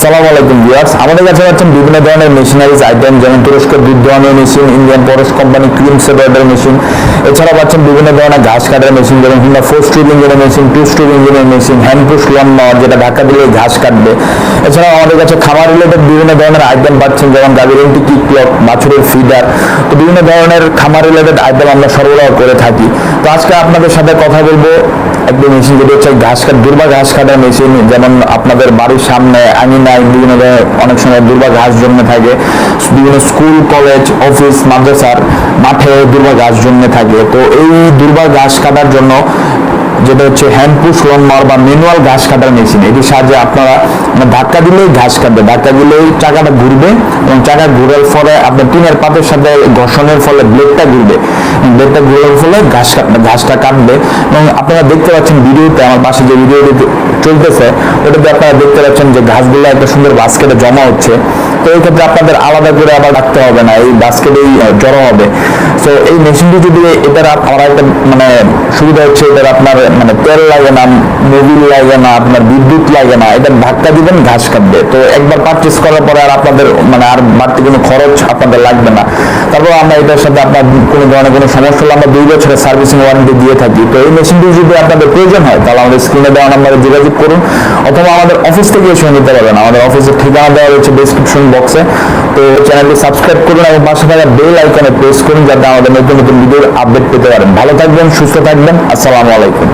আসসালামু আলাইকুম ভিউয়ার্স। আমাদের কাছে পাচ্ছেন বিভিন্ন ধরনের মেশিনারিজ, আইটেম যেমন তুরস্ক দুধ দোয়ানোর machine, Indian Parash company cream separator machine. এছাড়া পাচ্ছেন বিভিন্ন ধরনের ঘাস কাটার মেশিন, যেমন কিংবা ফোর স্ট্রিপ ইঞ্জিনের মেশিন, টু স্ট্রিপ ইঞ্জিনের machine, hand push lawn mower যেটা ধাক্কা দিলে ঘাস কাটবে। এছাড়াও আমাদের কাছে খামার রিলেটেড বিভিন্ন ধরনের আইটেম পাচ্ছেন, যেমন গাভীর এন্টি কিক ক্লক, বাছুরের ফিডার। তো বিভিন্ন ধরনের খামার রিলেটেড আইটেম আমরা সরবরাহ করে থাকি। তো আজকে আপনাদের সাথে কথা বলব একটি মেশিন, যেটি হচ্ছে ঘাস কাট, দুর্বা ঘাস কাটার মেশিন, যেমন আপনাদের বাড়ির সামনে বিভিন্ন অনেক সময় দুর্বা ঘাস জন্মে থাকে। বিভিন্ন স্কুল, কলেজ, অফিস, মাদ্রাসার মাঠে দুর্বা ঘাস জন্মে থাকে। তো এই দুর্বা ঘাস কাটার জন্য যেটা হচ্ছে হ্যান্ড পুশ মার বা ম্যানুয়াল ঘাস কাটার মেশিন এটির সাহায্যে আপনারা মানে ধাক্কা দিলেই ঘাস কাটবে, ধাক্কা দিলেই চাকাটা ঘুরবে এবং চাকা ঘুরার ফলে আপনার টিনের পাতের সাথে ঘর্ষণের ফলে ব্লেডটা ঘুরবে। ব্লেডটা ঘুরার ফলে ঘাস কাটবে ঘাসটা কাটবে। এবং আপনারা দেখতে পাচ্ছেন ভিডিওতে, আমার পাশে যে ভিডিওটি চলতেছে, ওটাতে আপনারা দেখতে পাচ্ছেন যে ঘাসগুলো একটা সুন্দর বাস্কেটে জমা হচ্ছে। তো এই ক্ষেত্রে আপনাদের আলাদা করে আবার রাখতে হবে না, এই বাস্কেটেই জড়ো হবে। তো এই মেশিনটি যদি এটার আমার একটা মানে সুবিধা হচ্ছে, এটার আপনার মানে তেল লাগে না মোবিল লাগে না, আপনার বিদ্যুৎ লাগে না এটা ধাক্কা দিবেন, ঘাস কাটবে। তো একবার পারচেস করার পরে আর আপনাদের মানে আর বাড়তি কোনো খরচ আপনাদের লাগবে না। তারপর আমরা এটার সাথে আপনার কোনো ধরনের কোনো সমস্যা হলে আমরা দুই বছরের সার্ভিসিং ওয়ারেন্টি দিয়ে থাকি। তো এই মেশিনটি যদি আপনাদের প্রয়োজন হয়, তাহলে আমাদের স্ক্রিনে দেওয়া নাম্বারে যোগাযোগ করুন, অথবা আমাদের অফিস থেকে এসে নিতে পারবেন। আমাদের অফিসের ঠিকানা দেওয়া রয়েছে ডিসক্রিপশন বক্সে তো চ্যানেলটি সাবস্ক্রাইব করুন এবং পাশে থাকা বেল আইকনে প্রেস করুন যাতে আমাদের নতুন নতুন ভিডিওর আপডেট পেতে পারেন। ভালো থাকবেন, সুস্থ থাকবেন। আসসালামু আলাইকুম।